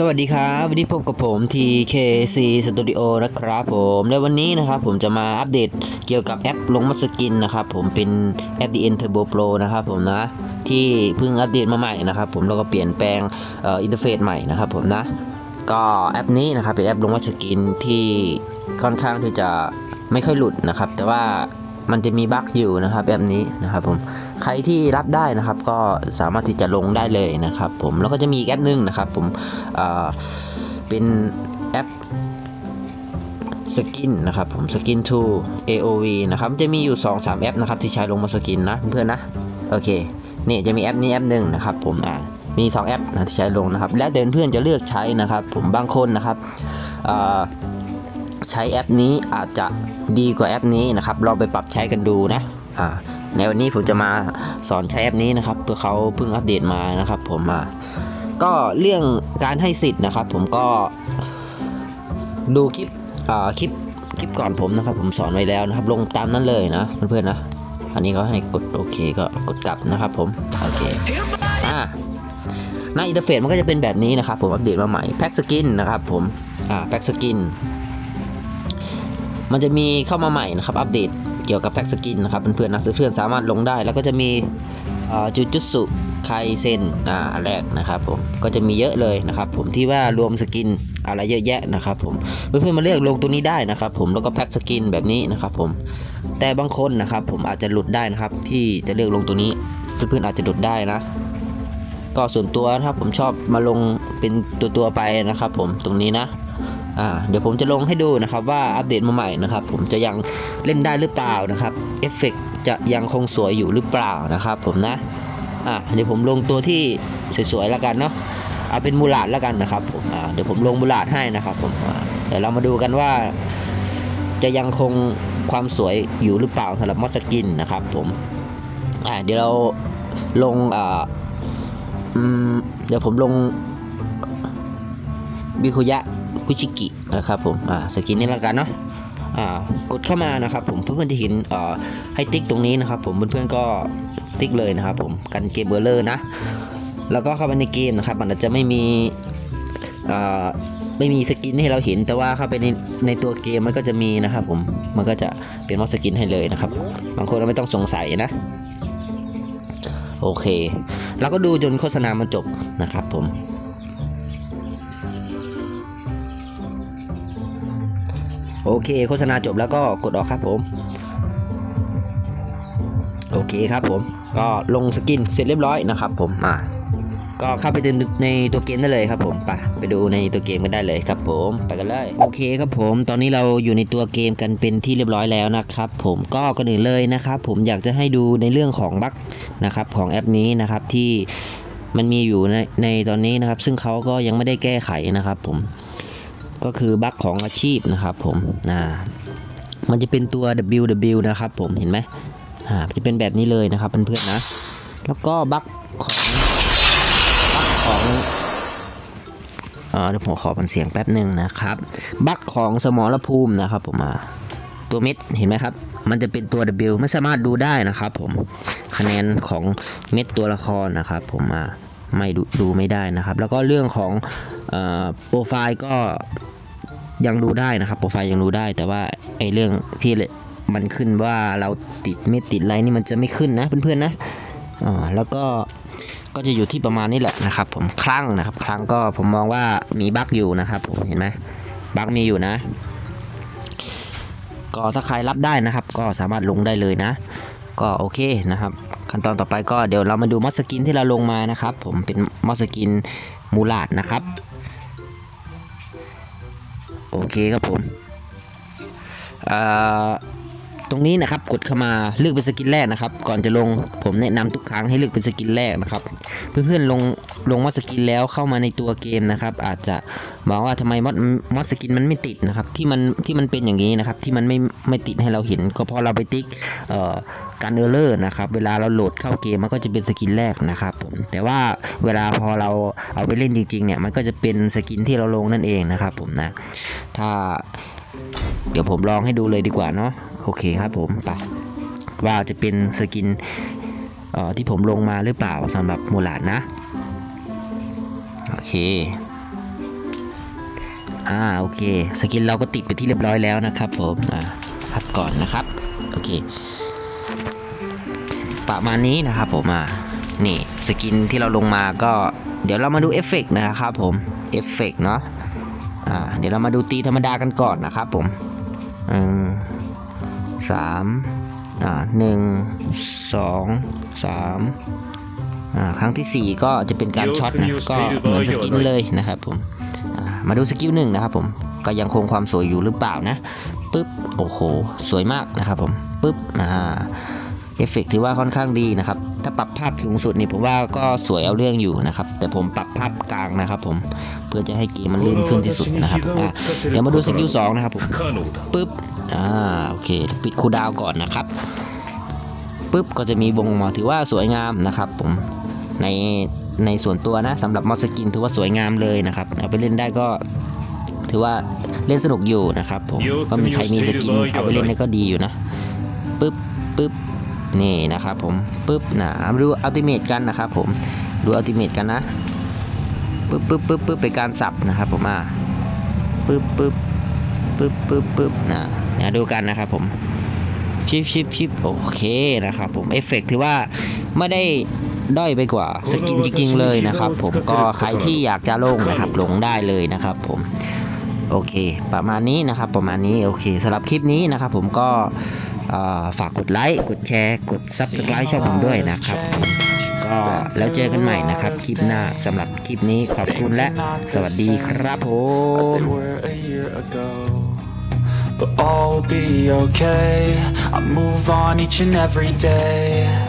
สวัสดีครับ วันนี้พบกับผม TKC Studio นะครับผมและวันนี้นะครับผมจะมาอัปเดตเกี่ยวกับแอปลงมัสกินนะครับผมเป็นแอป DN Turbo Pro นะครับผมนะ ที่เพิ่งอัปเดตมาใหม่นะครับผมแล้วก็เปลี่ยนแปลงอ,อ,อินเทอร์เฟซใหม่นะครับผมนะ ก็แอปนี้นะครับเป็นแอปลงมัสกินที่ค่อนข้างที่จะไม่ค่อยหลุดนะครับ แต่ว่า มันจะมีบั๊กอยู่นะครับแอปนี้นะครับผมใครที่รับได้นะครับก็สามารถที่จะลงได้เลยนะครับผมแล้วก็จะมีแอปหนึงนะครับผมเเป็นแอปสกินนะครับผมสกิน to AOV นะครับจะมีอยู่ 2-3 แอปนะครับที่ใช้ลงมาสกินนะเพื่อนนะโอเคนี่จะมีแอปนี้แอปหนึ่งนะครับผมอ่ามี 2 แอปนะที่ใช้ลงนะครับ และเดินเพื่อนจะเลือกใช้นะครับ ผมบางคนนะครับอ่า ใช้แอปนี้อาจจะดีกว่าแอปนี้นะครับ ลองไปปรับใช้กันดูนะอ่าในวันนี้ผมจะมาสอนใช้แอปนี้นะครับเพื่อเขาเพิ่งอัปเดตมานะครับ ผมอ่าก็เรื่องการให้สิทธิ์นะครับ ผมก็ดูคลิปอ่าคลิปคลิปก่อนผมนะครับ ผมสอนไว้แล้วนะครับ ลงตามนั้นเลยนะเพื่อนๆนะอันนี้เขาให้กดโอเคก็กดกลับนะครับ ผมโอเคอ่าหน้าอินเทอร์เฟซมันก็จะเป็นแบบนี้นะครับ ผมอัปเดตมาใหม่แพ็กสกินนะครับ ผมอ่าแพ็กสกิน มันจะมีเข้ามาใหม่นะครับอัปเดตเกี่ยวกับแพ็กสกินนะครับเพื่อนๆนะเพื่อนๆสามารถลงได้ แล้วก็จะมีจูจุสุไคเซนอ่าแรกนะครับผมก็จะมีเยอะเลยนะครับผมที่ว่ารวมสกินอะไรเยอะแยะนะครับผมเพื่อนๆมาเลือกลงตัวนี้ได้นะครับผมแล้วก็แพ็กสกินแบบนี้นะครับผมแต่บางคนนะครับผมอาจจะหลุดได้นะครับที่จะเลือกลงตัวนี้เพื่อนๆอาจจะหลุดได้นะก็ส่วนตัวนะครับผมชอบมาลงเป็นตัวตัวๆไปนะครับผมตรงนี้นะ อ่าเดี๋ยวผมจะลงให้ดูนะครับว่าอัปเดตมาใหม่นะครับ ผมจะยังเล่นได้หรือเปล่านะครับเอฟเฟกจะยังคงสวยอยู่หรือเปล่านะครับ ผมนะอ่าเดี๋ยวผมลงตัวที่สวยๆแล้วกันเนาะเอาเป็นมูลาดแล้วกันนะครับผมอ่าเดี๋ยวผมลงมูลาดให้นะครับผมอ่าเดี๋ยวเรามาดูกันว่า จะยังคงความสวยอยู่หรือเปล่าสำหรับมอสกินนะครับ ผมอ่าเดี๋ยวเราลงอ่าอืมเดี๋ยวผมลงบิคุยะ คุชิกินะครับผมอ่าสกินนี้แล้วกันเนาะอ่ากดเข้ามานะครับผมเพื่อนๆที่เห็นอ่อให้ติ๊กตรงนี้นะครับผมเพื่อนๆก็ติ๊กเลยนะครับผมกันเกมเบอร์เลอร์นะ แล้วก็เข้าไปในเกมนะครับมันอาจจะไม่มีอ่าไม่มีสกินให้เราเห็นแต่ว่าเข้าไปในในตัวเกมมันก็จะมีนะครับผมมันก็จะเป็นมอสสกินให้เลยนะครับ บางคนไม่ต้องสงสัยนะโอเคเราก็ดูจนโฆษณามันจบนะครับผม โอเคโฆษณาจบแล้วก็กดออกครับผม โอเคครับผม ก็ลงสกินเสร็จเรียบร้อยนะครับ ผมอ่าก็เข้าไปดูในตัวเกมได้เลยครับผมไปไปดูในตัวเกมกันได้เลยครับผมไปกันเลยโอเคครับผม ตอนนี้เราอยู่ในตัวเกมกันเป็นที่เรียบร้อยแล้วนะครับ ผมก็ก่อนอื่นเลยนะครับผมอยากจะให้ดูในเรื่องของบั๊กนะครับของแอปนี้นะครับที่มันมีอยู่ในในตอนนี้นะครับ ซึ่งเขาก็ยังไม่ได้แก้ไขนะครับผม ก็คือบั๊กของอาชีพนะครับผมนะมันจะเป็นตัว WW นะครับผมเห็นไหมอ่าจะเป็นแบบนี้เลยนะครับเพื่อนๆนะ แล้วก็บั๊กของบั๊กของเอ่อเดี๋ยวผมขอเป็นเสียงแป๊บหนึ่งนะครับ บั๊กของสมรภูมินะครับผมอ่าตัวเม็ดเห็นไหมครับ มันจะเป็นตัว W ไม่สามารถดูได้นะครับผมคะแนนของเม็ดตัวละครนะครับผมอ่า ไม่ดูดูไม่ได้นะครับ แล้วก็เรื่องของออโปรไฟล์ก็ยังดูได้นะครับโปรไฟล์ยังดูได้ แต่ว่าไอเรื่องที่มันขึ้นว่าเราติดเม็ดติดอะไรนี่มันจะไม่ขึ้นนะเพื่อนๆนะอ่าแล้วก็ก็จะอยู่ที่ประมาณนี้แหละนะครับ ผมครั้งนะครับครั้งก็ผมมองว่ามีบั๊กอยู่นะครับผมเห็นไหมบั๊กมีอยู่นะ ก็ถ้าใครรับได้นะครับ ก็สามารถลงได้เลยนะ ก็โอเคนะครับ ขั้นตอนต่อไปก็เดี๋ยวเรามาดูมอสกินที่เราลงมานะครับ ผมเป็นมอสสกินมูลาดนะครับ โอเคครับผมเอ่อ ตรงนี้นะครับกดเข้ามาเลือกเป็นสกินแรกนะครับ ก่อนจะลงผมแนะนำทุกครั้งให้เลือกเป็นสกินแรกนะครับ เพื่อนๆลงลงมอสสกินแล้วเข้ามาในตัวเกมนะครับ อาจจะบอกว่าทำไมมอสมอสสกินมันไม่ติดนะครับ ที่มันที่มันเป็นอย่างนี้นะครับ ที่มันไม่ไม่ติดให้เราเห็น ก็เพราะเราไปติ๊กการเออร์เลอร์นะครับเวลาเราโหลดเข้าเกมมันก็จะเป็นสกินแรกนะครับผมแต่ว่าเวลาพอเราเอาไปเล่นจริงๆเนี่ยมันก็จะเป็นสกินที่เราลงนั่นเองนะครับผมนะถ้าเดี๋ยวผมลองให้ดูเลยดีกว่าเนาะ โอเคครับผมไปว่าจะเป็นสกินเอ่อที่ผมลงมาหรือเปล่าสำหรับมูลาดนะ โอเคอ่าโอเค สกินเราก็ติดไปที่เรียบร้อยแล้วนะครับผมอ่าพักก่อนนะครับ โอเค ประมาณนี้นะครับผมอ่านี่สกินที่เราลงมาก็เดี๋ยวเรามาดูเอฟเฟกต์นะครับผมเอฟเฟกต์เนาะอ่าเดี๋ยวเรามาดูตีธรรมดากันก่อนนะครับผมหนึ่ง สามอ่าหนึ่งสองสามอ่าครั้งที่สี่ก็จะเป็นการช็อตนะก็เหมือนสกินเลยนะครับผมมาดูสกิลหนึ่งนะครับผมก็ยังคงความสวยอยู่หรือเปล่านะปึ๊บโอ้โหสวยมากนะครับผมปึ๊บอ่าเอฟเฟกถือว่าค่อนข้างดีนะครับ ถ้าปรับภาพสูงสุดนี่ผมว่าก็สวยเอาเรื่องอยู่นะครับ แต่ผมปรับภาพกลางนะครับผม เพื่อจะให้เกมมันลื่นขึ้นที่สุดนะครับ เดี๋ยวมาดูสกิลสองนะครับผมปึ๊บ อ่าโอเคปิดคูลดาวน์ก่อนนะครับปึ๊บก็จะมีวงออกมาถือว่าสวยงามนะครับผมในในส่วนตัวนะสำหรับมอสกินถือว่าสวยงามเลยนะครับเอาไปเล่นได้ก็ถือว่าเล่นสนุกอยู่นะครับผมก็มีใครมีสกินเอาไปเล่นได้ก็ดีอยู่นะปึ๊บปึ๊บนี่นะครับผมปึ๊บนะมาดูอัลติเมทกันนะครับผมดูอัลติเมทกันนะปึ๊บปึ๊บปึ๊บปึ๊บเป็นการสับนะครับผมอ่าปึ๊บปึ๊บปึ๊บปึ๊บปึ๊บนะ เดี๋ยวดูกันนะครับผมชิปชิปชิปโอเคนะครับผมเอฟเฟกถือว่าไม่ได้ด้อยไปกว่าสกินจริงๆเลยนะครับ ผมก็ใครที่อยากจะลงนะครับลงได้เลยนะครับ ผมโอเค ประมาณนี้นะครับ ประมาณนี้โอเคสำหรับคลิปนี้นะครับ ผมก็ฝากกดไลค์กดแชร์ กด Subscribe ช่องผมด้วยนะครับก็แล้วเจอกันใหม่นะครับ คลิปหน้าสำหรับคลิปนี้ขอบคุณและสวัสดีครับผม But all will be okay. I move on each and every day.